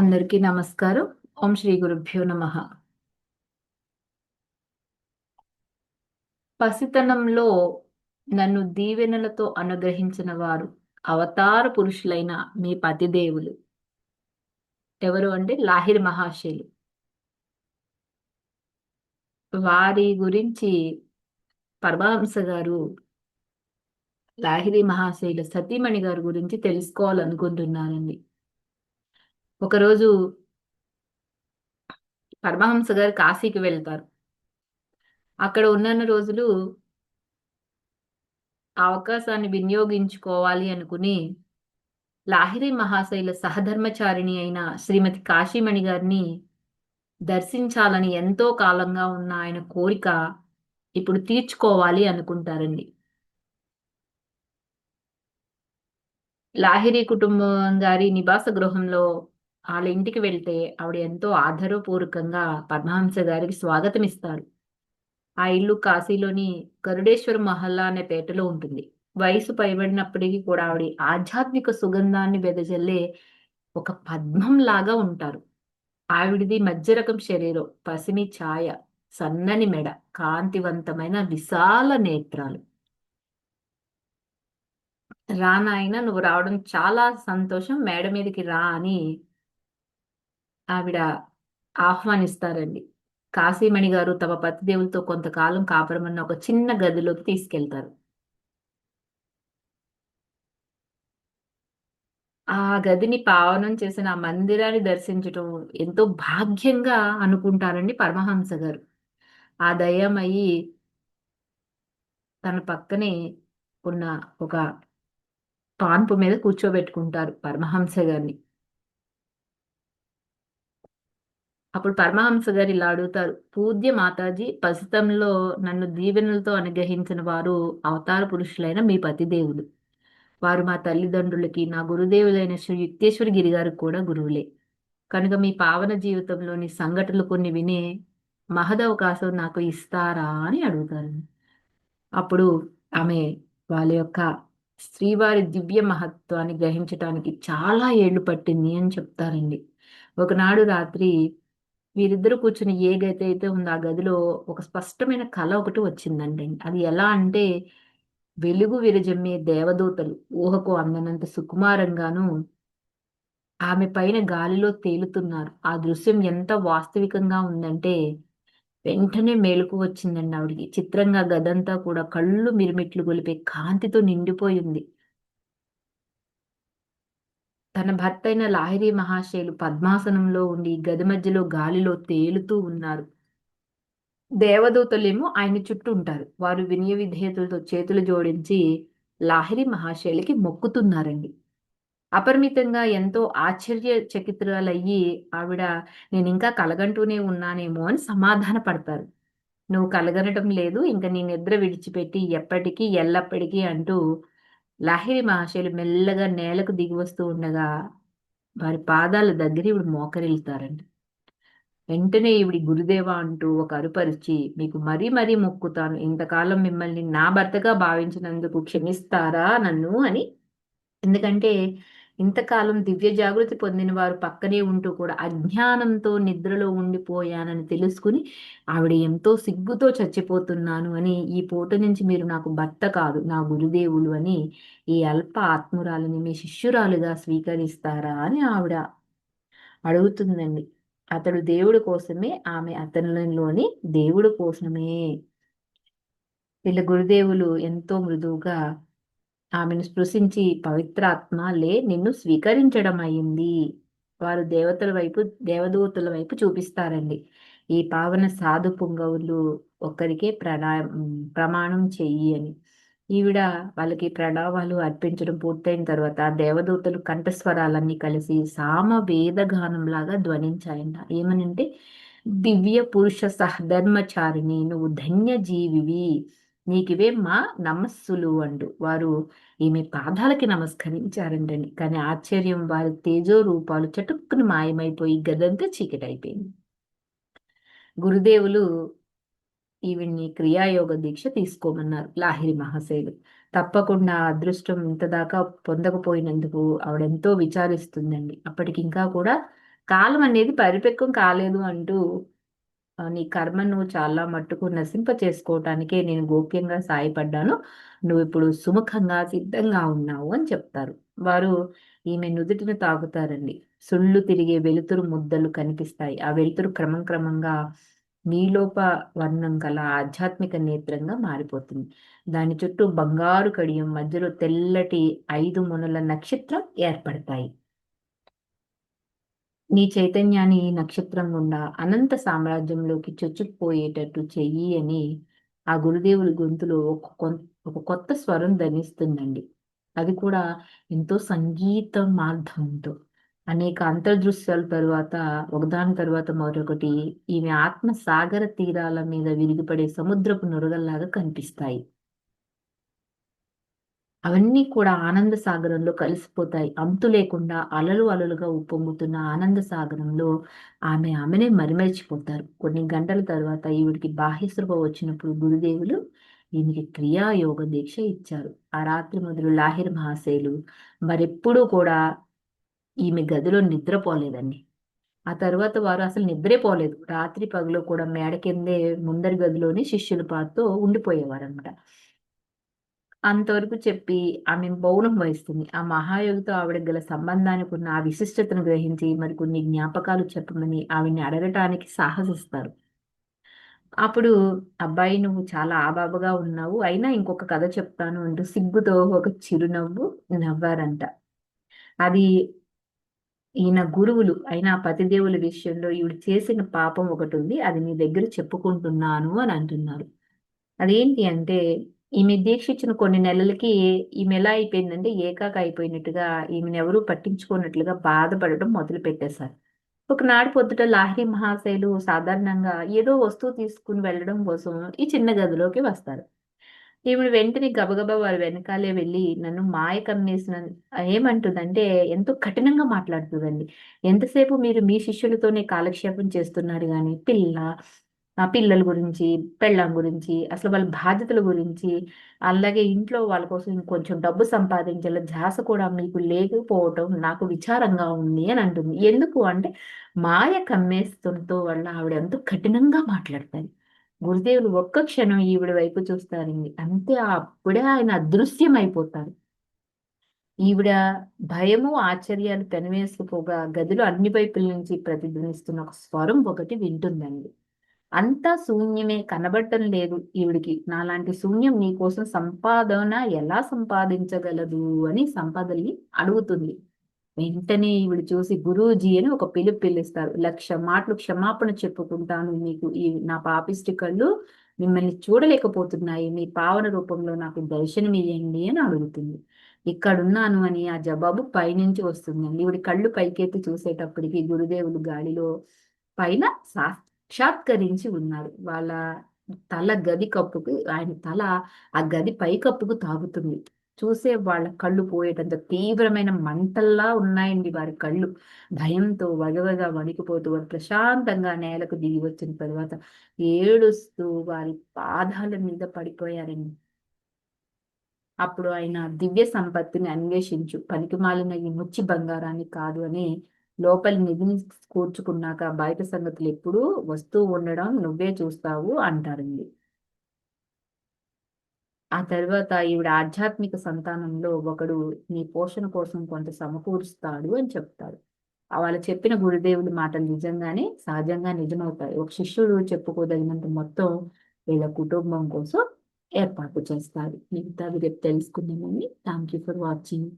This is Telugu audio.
అందరికీ నమస్కారం. ఓం శ్రీ గురుభ్యో నమ. పసితనంలో నన్ను దీవెనలతో అనుగ్రహించిన వారు అవతార పురుషులైన మీ పతిదేవులు ఎవరు అంటే లాహిరి మహాశయులు వారి గురించి పరమహంస గారు లాహిరి మహాశైల సతీమణి గారి గురించి తెలుసుకోవాలనుకుంటున్నారండి. ఒకరోజు పరమహంస గారు కాశీకి వెళ్తారు. అక్కడ ఉన్న రోజులు అవకాశాన్ని వినియోగించుకోవాలి అనుకుని లాహిరి మహాశైల సహధర్మచారిణి అయిన శ్రీమతి కాశీమణి గారిని దర్శించాలని ఎంతో కాలంగా ఉన్న ఆయన కోరిక ఇప్పుడు తీర్చుకోవాలి అనుకుంటారండి. లాహిరి కుటుంబం గారి నివాస గృహంలో వాళ్ళ ఇంటికి వెళ్తే ఆవిడ ఎంతో ఆదరపూర్వకంగా పద్మహంస గారికి స్వాగతం ఇస్తారు ఆ ఇల్లు కాశీలోని గరుడేశ్వర మహల్లా అనే పేటలో ఉంటుంది. వయసు పైబడినప్పటికీ కూడా ఆవిడ ఆధ్యాత్మిక సుగంధాన్ని వెదజల్లే ఒక పద్మం లాగా ఉంటారు. ఆవిడిది మధ్యరకం శరీరం పసిమి ఛాయ సన్నని మెడ కాంతివంతమైన విశాల నేత్రాలు. రానాయన నువ్వు రావడం చాలా సంతోషం. మేడ మీదకి రా అని ఆవిడ ఆహ్వానిస్తారండి. కాశీమణి గారు తమ పతిదేవులతో కొంతకాలం కాపురమన్న ఒక చిన్న గదిలోకి తీసుకెళ్తారు. ఆ గదిని పావనం చేసిన ఆ మందిరాన్ని దర్శించటం ఎంతో భాగ్యంగా అనుకుంటారండి పరమహంస గారు. ఆ దయ్యమయ్యి తన పక్కనే ఉన్న ఒక పాన్పు మీద కూర్చోబెట్టుకుంటారు పరమహంస గారిని. అప్పుడు పరమహంస గారు ఇలా అడుగుతారు పూజ్య మాతాజీ పసితంలో నన్ను దీవెనలతో అనుగ్రహించిన వారు అవతార పురుషులైన మీ పతిదేవులు. వారు మా తల్లిదండ్రులకి నా గురుదేవులైన శ్రీ యుక్తేశ్వర గిరి గారికి కూడా గురువులే. కనుక మీ పావన జీవితంలోని సంఘటనలు కొన్ని వినే మహదవకాశం నాకు ఇస్తారా అని అడుగుతారు. అప్పుడు ఆమె వాళ్ళ యొక్క శ్రీవారి దివ్య మహత్వాన్ని గ్రహించటానికి చాలా ఏళ్ళు పట్టింది అని చెప్తారండి. ఒకనాడు రాత్రి వీరిద్దరు కూర్చుని ఏ గది అయితే ఉందో ఆ గదిలో ఒక స్పష్టమైన కళ ఒకటి వచ్చిందండి. అది ఎలా అంటే వెలుగు విరజమ్మే దేవదూతలు ఊహకు అందనంత సుకుమారంగాను ఆమె పైన గాలిలో తేలుతున్నారు. ఆ దృశ్యం ఎంత వాస్తవికంగా ఉందంటే వెంటనే మేలుకు వచ్చిందండి ఆవిడికి. చిత్రంగా గదంతా కూడా కళ్ళు మిరిమిట్లు గొలిపే కాంతితో నిండిపోయింది. తన భర్త అయిన లాహిరి మహాశయులు పద్మాసనంలో ఉండి గది మధ్యలో గాలిలో తేలుతూ ఉన్నారు. దేవదూతలేమో ఆయన చుట్టూ ఉంటారు. వారు వినయ విధేయతలతో చేతులు జోడించి లాహిరి మహాశైలికి మొక్కుతున్నారండి. అపరిమితంగా ఎంతో ఆశ్చర్య చకిత్రాలయ్యి ఆవిడ నేను ఇంకా కలగంటూనే ఉన్నానేమో అని సమాధాన పడతారు నువ్వు కలగనటం లేదు. ఇంకా నీ నిద్ర విడిచిపెట్టి ఎప్పటికీ ఎల్లప్పటికీ అంటూ లాహిరి మహాశయులు మెల్లగా నేలకు దిగి వస్తూ ఉండగా వారి పాదాల దగ్గర ఇవిడు మోకరిల్తారండి వెంటనే ఈవిడి గురుదేవ అంటూ ఒక అరుపరిచి మీకు మరీ మరీ మొక్కుతాను. ఇంతకాలం మిమ్మల్ని నా భర్తగా భావించినందుకు క్షమిస్తారా నన్ను? అని. ఎందుకంటే ఇంతకాలం దివ్య జాగృతి పొందిన వారు పక్కనే ఉంటూ కూడా అజ్ఞానంతో నిద్రలో ఉండిపోయానని తెలుసుకుని ఆవిడ ఎంతో సిగ్గుతో చచ్చిపోతున్నాను అని ఈ పూట నుంచి మీరు నాకు భర్త కాదు నా గురుదేవులు అని ఈ అల్ప ఆత్మురాలని మీ శిష్యురాలుగా స్వీకరిస్తారా అని ఆవిడ అడుగుతుందండి. అతడు దేవుడు కోసమే ఆమె అతనిలోని దేవుడు కోసమే. వీళ్ళ గురుదేవులు ఎంతో మృదువుగా ఆమెను స్పృశించి పవిత్రాత్మ లే నిన్ను స్వీకరించడం అయింది. వారు దేవతల వైపు దేవదూతల వైపు చూపిస్తారండి. ఈ పావన సాధు పుంగవులు ఒక్కరికే ప్రణా ప్రమాణం చెయ్యి అని. ఈవిడ వాళ్ళకి ప్రణామాలు అర్పించడం పూర్తయిన తర్వాత దేవదూతలు కంఠస్వరాలన్నీ కలిసి సామ వేదగానం ధ్వనించాయంట. ఏమనంటే దివ్య పురుష సహధర్మచారిణి నువ్వు ధన్య జీవివి నీకివే మా నమస్సులు అండు వారు ఈమె పాదాలకి నమస్కరించారంటండి. కానీ ఆశ్చర్యం వారి తేజో రూపాలు చటుక్కుని మాయమైపోయి గదంతా చీకటైపోయింది. గురుదేవులు ఈవిడ్ని క్రియాయోగ దీక్ష తీసుకోమన్నారు లాహిరి మహాశయులు. తప్పకుండా అదృష్టం ఇంతదాకా పొందకపోయినందుకు ఆవిడెంతో విచారిస్తుందండి. అప్పటికి ఇంకా కూడా కాలం అనేది పరిపక్వం కాలేదు అంటూ నీ కర్మను చాలా మట్టుకు నశింప చేసుకోవటానికే నేను గోప్యంగా సాయపడ్డాను. నువ్వు ఇప్పుడు సుముఖంగా సిద్ధంగా ఉన్నావు అని చెప్తారు. వారు ఈమె నుదుటిని తాగుతారండి సుళ్ళు తిరిగే వెలుతురు ముద్దలు కనిపిస్తాయి. ఆ వెలుతురు క్రమం క్రమంగా నీలోప వర్ణం గల ఆధ్యాత్మిక నేత్రంగా మారిపోతుంది. దాని చుట్టూ బంగారు కడియం మధ్యలో తెల్లటి ఐదు మునుల నక్షత్రం ఏర్పడతాయి. నీ చైతన్యాన్ని ఈ నక్షత్రం గుండా అనంత సామ్రాజ్యంలోకి చొచ్చుకుపోయేటట్టు చెయ్యి అని ఆ గురుదేవుడి గొంతులో ఒక ఒక కొత్త స్వరం ధనిస్తుందండి అది కూడా ఎంతో సంగీత మార్గంతో అనేక అంతర్దృశ్యాల తరువాత ఒకదాని తర్వాత మరొకటి ఈమె ఆత్మ సాగర తీరాల మీద విరిగిపడే సముద్రపు నురగల్లాగా కనిపిస్తాయి. అవన్నీ కూడా ఆనంద సాగరంలో కలిసిపోతాయి. అంతు లేకుండా అలలు అలలుగా ఉప్పొంగుతున్న ఆనంద సాగరంలో ఆమె ఆమెనే మరిమరిచిపోతారు. కొన్ని గంటల తర్వాత ఈవిడికి బాహ్యసృభ వచ్చినప్పుడు గురుదేవులు ఈమెకి క్రియాయోగ దీక్ష ఇచ్చారు. ఆ రాత్రి మొదలు లాహిర్ మహాశయులు మరెప్పుడూ కూడా ఈమె గదిలో నిద్రపోలేదండి. ఆ తర్వాత వారు అసలు నిద్రే పోలేదు రాత్రి పగలు కూడా మేడ కిందే ముందరి గదిలోనే శిష్యుల పాతో ఉండిపోయేవారు అనమాట అంతవరకు చెప్పి ఆమె మౌనం వహిస్తుంది. ఆ మహాయోగితో ఆవిడ గల సంబంధానికి ఉన్న ఆ విశిష్టతను గ్రహించి మరికొన్ని జ్ఞాపకాలు చెప్పమని ఆవిడ్ని అడగటానికి సాహసిస్తారు. అప్పుడు అబ్బాయి నువ్వు చాలా ఆబాబుగా ఉన్నావు. అయినా ఇంకొక కథ చెప్తాను అంటూ సిగ్గుతో ఒక చిరునవ్వు నవ్వారంట. అది ఈయన గురువులు అయినా పతిదేవుల విషయంలో ఈవిడ చేసిన పాపం ఒకటి ఉంది. అది నీ దగ్గర చెప్పుకుంటున్నాను అని అంటున్నారు. అదేంటి అంటే ఈమె దీక్ష ఇచ్చిన కొన్ని నెలలకి ఈమె ఎలా అయిపోయిందంటే ఏకాక అయిపోయినట్టుగా ఈమెను ఎవరూ పట్టించుకున్నట్లుగా బాధపడడం మొదలు పెట్టేశారు. ఒకనాడు పొద్దుట లాహిరి మహాశైలు సాధారణంగా ఏదో వస్తువు తీసుకుని వెళ్ళడం కోసం ఈ చిన్న గదిలోకి వస్తారు. ఈవిడ వెంటనే గబగబా వారి వెనకాలే వెళ్ళి నన్ను మాయ కమ్మేసిన ఏమంటుందంటే ఎంతో కఠినంగా మాట్లాడుతుందండి ఎంతసేపు మీరు మీ శిష్యులతోనే కాలక్షేపం చేస్తున్నారు కానీ పిల్ల పిల్లల గురించి పెళ్ళం గురించి అసలు వాళ్ళ బాధ్యతల గురించి అలాగే ఇంట్లో వాళ్ళ కోసం కొంచెం డబ్బు సంపాదించాల ధ్యాస కూడా మీకు లేకపోవటం నాకు విచారంగా ఉంది అని అంటుంది. ఎందుకు అంటే మాయ కమ్మేస్తుంతో వల్ల ఆవిడ ఎంతో కఠినంగా మాట్లాడతారు గురుదేవులు ఒక్క క్షణం ఈవిడ వైపు చూస్తారండి. అంతే అప్పుడే ఆయన అదృశ్యం అయిపోతారు ఈవిడ భయము ఆశ్చర్యాలు పెనవేసుకుపోగా గదిలో అన్ని వైపుల నుంచి ప్రతిధ్వనిస్తున్న ఒక స్వరం ఒకటి వింటుందండి. అంతా శూన్యమే కనబడటం లేదు ఈవిడికి. నాలాంటి శూన్యం నీకోసం సంపాదన ఎలా సంపాదించగలదు అని సంపాదల్ని అడుగుతుంది. వెంటనే ఈవిడ చూసి గురూజీ అని ఒక పిలుపు పిలుస్తారు. లక్ష మాటలు క్షమాపణ చెప్పుకుంటాను మీకు ఈ నా పాపిష్టి కళ్ళు మిమ్మల్ని చూడలేకపోతున్నాయి. మీ పావన రూపంలో నాకు దర్శనం ఇవ్వండి అని అడుగుతుంది. ఇక్కడున్నాను అని ఆ జవాబు పైనుంచి వస్తుందండి ఈవిడ కళ్ళు పైకెత్తి చూసేటప్పటికి గురుదేవులు గాలిలో పైన సాక్షాత్కరించి ఉన్నారు వాళ్ళ తల గది కప్పుకు ఆయన తల ఆ గది పై కప్పుకు తాగుతుంది. చూసే వాళ్ళ కళ్ళు పోయేటంత తీవ్రమైన మంటల్లా ఉన్నాయండి వారి కళ్ళు. భయంతో వగవగా వణికిపోతూ వారు ప్రశాంతంగా నేలకు దిగి వచ్చిన తర్వాత ఏడుస్తూ వారి పాదాల మీద పడిపోయారండి. అప్పుడు ఆయన దివ్య సంపత్తిని అన్వేషించు పనికిమాలిన ఈ ముచ్చి బంగారాన్ని కాదు అని లోపలి నిధిని కూర్చుకున్నాక బయట సంగతులు ఎప్పుడూ వస్తూ ఉండడం నువ్వే చూస్తావు అంటారండి. ఆ తర్వాత ఈవిడ ఆధ్యాత్మిక సంతానంలో ఒకడు నీ పోషణ కోసం కొంత సమకూరుస్తాడు అని చెప్తాడు. వాళ్ళు చెప్పిన గురుదేవుడి మాటలు నిజంగానే సహజంగా నిజమవుతాయి. ఒక శిష్యుడు చెప్పుకోదగినంత మొత్తం వీళ్ళ కుటుంబం కోసం ఏర్పాటు చేస్తారు మిగతా రేపు తెలుసుకుందామని థ్యాంక్ యూ ఫర్ వాచింగ్